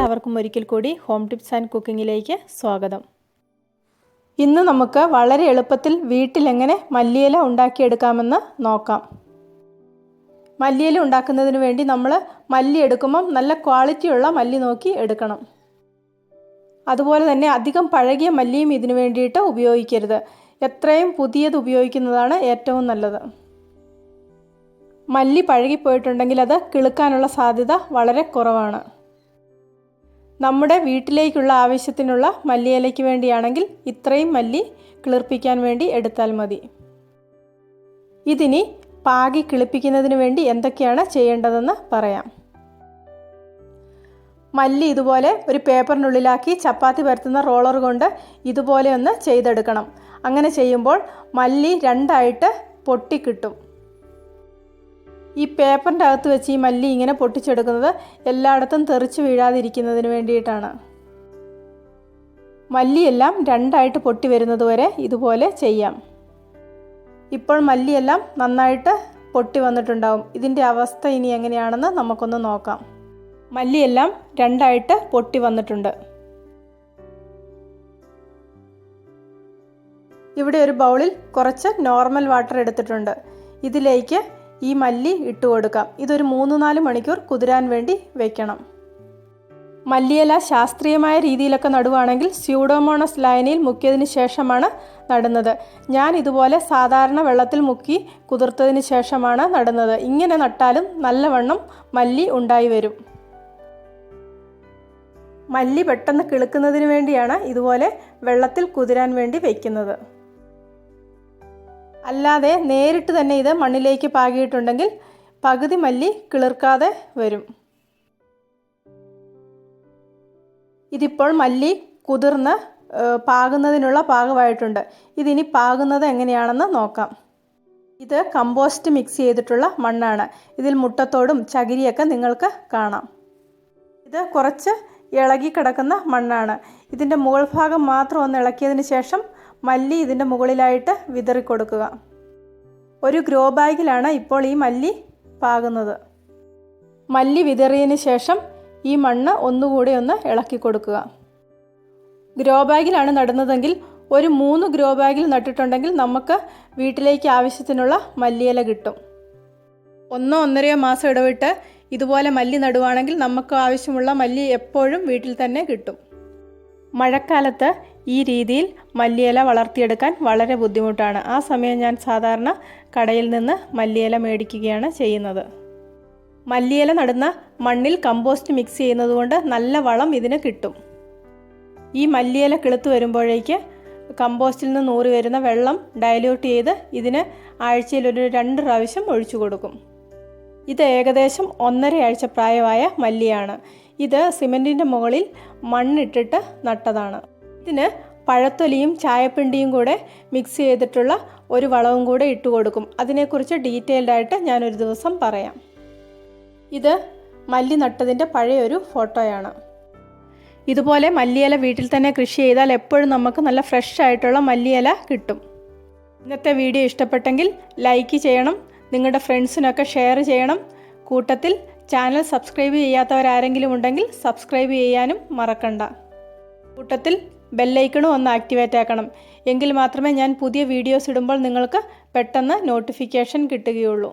എല്ലാവർക്കും ഒരിക്കൽ കൂടി ഹോം ടിപ്സ് ആൻഡ് കുക്കിങ്ങിലേക്ക് സ്വാഗതം. ഇന്ന് നമുക്ക് വളരെ എളുപ്പത്തിൽ വീട്ടിലെങ്ങനെ മല്ലിയില ഉണ്ടാക്കിയെടുക്കാമെന്ന് നോക്കാം. മല്ലിയില ഉണ്ടാക്കുന്നതിന് വേണ്ടി നമ്മൾ മല്ലി എടുക്കുമ്പം നല്ല ക്വാളിറ്റിയുള്ള മല്ലി നോക്കി എടുക്കണം. അതുപോലെ തന്നെ അധികം പഴകിയ മല്ലിയും ഇതിനു വേണ്ടിയിട്ട് ഉപയോഗിക്കരുത്. എത്രയും പുതിയത് ഉപയോഗിക്കുന്നതാണ് ഏറ്റവും നല്ലത്. മല്ലി പഴകിപ്പോയിട്ടുണ്ടെങ്കിൽ അത് കിളുക്കാനുള്ള സാധ്യത വളരെ കുറവാണ്. നമ്മുടെ വീട്ടിലേക്കുള്ള ആവശ്യത്തിനുള്ള മല്ലിയിലയ്ക്ക് വേണ്ടിയാണെങ്കിൽ ഇത്രയും മല്ലി കിളിർപ്പിക്കാൻ വേണ്ടി എടുത്താൽ മതി. ഇതിനി പാകി കിളിപ്പിക്കുന്നതിന് വേണ്ടി എന്തൊക്കെയാണ് ചെയ്യേണ്ടതെന്ന് പറയാം. മല്ലി ഇതുപോലെ ഒരു പേപ്പറിനുള്ളിലാക്കി ചപ്പാത്തി പരത്തുന്ന റോളർ കൊണ്ട് ഇതുപോലെ ഒന്ന് ചെയ്തെടുക്കണം. അങ്ങനെ ചെയ്യുമ്പോൾ മല്ലി രണ്ടായിട്ട് പൊട്ടിക്കിട്ടും. ഈ പേപ്പറിന്റെ അകത്ത് വെച്ച് ഈ മല്ലി ഇങ്ങനെ പൊട്ടിച്ചെടുക്കുന്നത് എല്ലായിടത്തും തെറിച്ച് വീഴാതിരിക്കുന്നതിന് വേണ്ടിയിട്ടാണ്. മല്ലിയെല്ലാം രണ്ടായിട്ട് പൊട്ടി വരുന്നത് വരെ ഇതുപോലെ ചെയ്യാം. ഇപ്പോൾ മല്ലിയെല്ലാം നന്നായിട്ട് പൊട്ടി വന്നിട്ടുണ്ടാവും. ഇതിന്റെ അവസ്ഥ ഇനി എങ്ങനെയാണെന്ന് നമുക്കൊന്ന് നോക്കാം. മല്ലിയെല്ലാം രണ്ടായിട്ട് പൊട്ടി വന്നിട്ടുണ്ട്. ഇവിടെ ഒരു ബൗളിൽ കുറച്ച് നോർമൽ വാട്ടർ എടുത്തിട്ടുണ്ട്. ഇതിലേക്ക് ഈ മല്ലി ഇട്ട് കൊടുക്കാം. ഇതൊരു മൂന്ന് നാല് മണിക്കൂർ കുതിരാൻ വേണ്ടി വെക്കണം. മല്ലിയില ശാസ്ത്രീയമായ രീതിയിലൊക്കെ നടുവാണെങ്കിൽ സ്യൂഡോമോണസ് ലൈനിൽ മുക്കിയതിന് ശേഷമാണ് നടുന്നത്. ഞാൻ ഇതുപോലെ സാധാരണ വെള്ളത്തിൽ മുക്കി കുതിർത്തതിന് ശേഷമാണ് നടുന്നത്. ഇങ്ങനെ നട്ടാലും നല്ലവണ്ണം മല്ലി ഉണ്ടായി വരും. മല്ലി പെട്ടെന്ന് കിളുക്കുന്നതിന് വേണ്ടിയാണ് ഇതുപോലെ വെള്ളത്തിൽ കുതിരാൻ വേണ്ടി വയ്ക്കുന്നത് അല്ലാതെ നേരിട്ട് തന്നെ ഇത് മണ്ണിലേക്ക് പാകിയിട്ടുണ്ടെങ്കിൽ പകുതി മല്ലി കിളിർക്കാതെ വരും. ഇതിപ്പോൾ മല്ലി കുതിർന്ന് പാകുന്നതിനുള്ള പാകമായിട്ടുണ്ട്. ഇതിനി പാകുന്നത് എങ്ങനെയാണെന്ന് നോക്കാം. ഇത് കമ്പോസ്റ്റ് മിക്സ് ചെയ്തിട്ടുള്ള മണ്ണാണ്. ഇതിൽ മുട്ടത്തോടും ചകിരിയൊക്കെ നിങ്ങൾക്ക് കാണാം. ഇത് കുറച്ച് ഇളകി കിടക്കുന്ന മണ്ണാണ്. ഇതിന്റെ മുകൾ ഭാഗം മാത്രം ഒന്ന് ഇളക്കിയതിന് ശേഷം മല്ലി ഇതിന്റെ മുകളിലായിട്ട് വിതറി കൊടുക്കുക. ഒരു ഗ്രോ ബാഗിലാണ് ഇപ്പോൾ ഈ മല്ലി പാകുന്നത്. മല്ലി വിതറിയതിന് ശേഷം ഈ മണ്ണ് ഒന്നുകൂടി ഒന്ന് ഇളക്കി കൊടുക്കുക. ഗ്രോ ബാഗിലാണ് നടുന്നതെങ്കിൽ ഒരു മൂന്ന് ഗ്രോ ബാഗിൽ നട്ടിട്ടുണ്ടെങ്കിൽ നമുക്ക് വീട്ടിലേക്ക് ആവശ്യത്തിനുള്ള മല്ലിയില കിട്ടും. ഒന്നോ ഒന്നരയോ മാസം ഇടവിട്ട് ഇതുപോലെ മല്ലി നടുവാണെങ്കിൽ നമുക്ക് ആവശ്യമുള്ള മല്ലി എപ്പോഴും വീട്ടിൽ തന്നെ കിട്ടും. മഴക്കാലത്ത് ഈ രീതിയിൽ മല്ലിയില വളർത്തിയെടുക്കാൻ വളരെ ബുദ്ധിമുട്ടാണ്. ആ സമയം ഞാൻ സാധാരണ കടയിൽ നിന്ന് മല്ലിയില മേടിക്കുകയാണ് ചെയ്യുന്നത്. മല്ലിയില നടുന്ന മണ്ണിൽ കമ്പോസ്റ്റ് മിക്സ് ചെയ്യുന്നതുകൊണ്ട് നല്ല വളം ഇതിന് കിട്ടും. ഈ മല്ലിയില കിളുത്ത് വരുമ്പോഴേക്ക് കമ്പോസ്റ്റിൽ നിന്ന് നൂറി വരുന്ന വെള്ളം ഡയല്യൂട്ട് ചെയ്ത് ഇതിന് ആഴ്ചയിൽ ഒരു രണ്ട് പ്രാവശ്യം ഒഴിച്ചു കൊടുക്കും. ഇത് ഏകദേശം ഒന്നര ആഴ്ച പ്രായമായ മല്ലിയാണ്. ഇത് സിമെന്റിന്റെ മുകളിൽ മണ്ണിട്ടിട്ട് നട്ടതാണ്. ഇതിന് പഴത്തൊലിയും ചായപ്പിണ്ടിയും കൂടെ മിക്സ് ചെയ്തിട്ടുള്ള ഒരു വളവും കൂടെ ഇട്ട് കൊടുക്കും. അതിനെക്കുറിച്ച് ഡീറ്റെയിൽഡ് ആയിട്ട് ഞാനൊരു ദിവസം പറയാം. ഇത് മല്ലി നട്ടതിന്റെ പഴയൊരു ഫോട്ടോയാണ്. ഇതുപോലെ മല്ലിയില വീട്ടിൽ തന്നെ കൃഷി ചെയ്താൽ എപ്പോഴും നമുക്ക് നല്ല ഫ്രഷ് ആയിട്ടുള്ള മല്ലിയില കിട്ടും. ഇന്നത്തെ വീഡിയോ ഇഷ്ടപ്പെട്ടെങ്കിൽ ലൈക്ക് ചെയ്യണം നിങ്ങളുടെ ഫ്രണ്ട്സിനൊക്കെ ഷെയർ ചെയ്യണം. കൂട്ടത്തിൽ ചാനൽ സബ്സ്ക്രൈബ് ചെയ്യാത്തവരാരെങ്കിലും ഉണ്ടെങ്കിൽ സബ്സ്ക്രൈബ് ചെയ്യാനും മറക്കണ്ട. കൂട്ടത്തിൽ ബെല്ലൈക്കണും ഒന്ന് ആക്ടിവേറ്റ് ആക്കണം. എങ്കിൽ മാത്രമേ ഞാൻ പുതിയ വീഡിയോസ് ഇടുമ്പോൾ നിങ്ങൾക്ക് പെട്ടെന്ന് നോട്ടിഫിക്കേഷൻ കിട്ടുകയുള്ളൂ.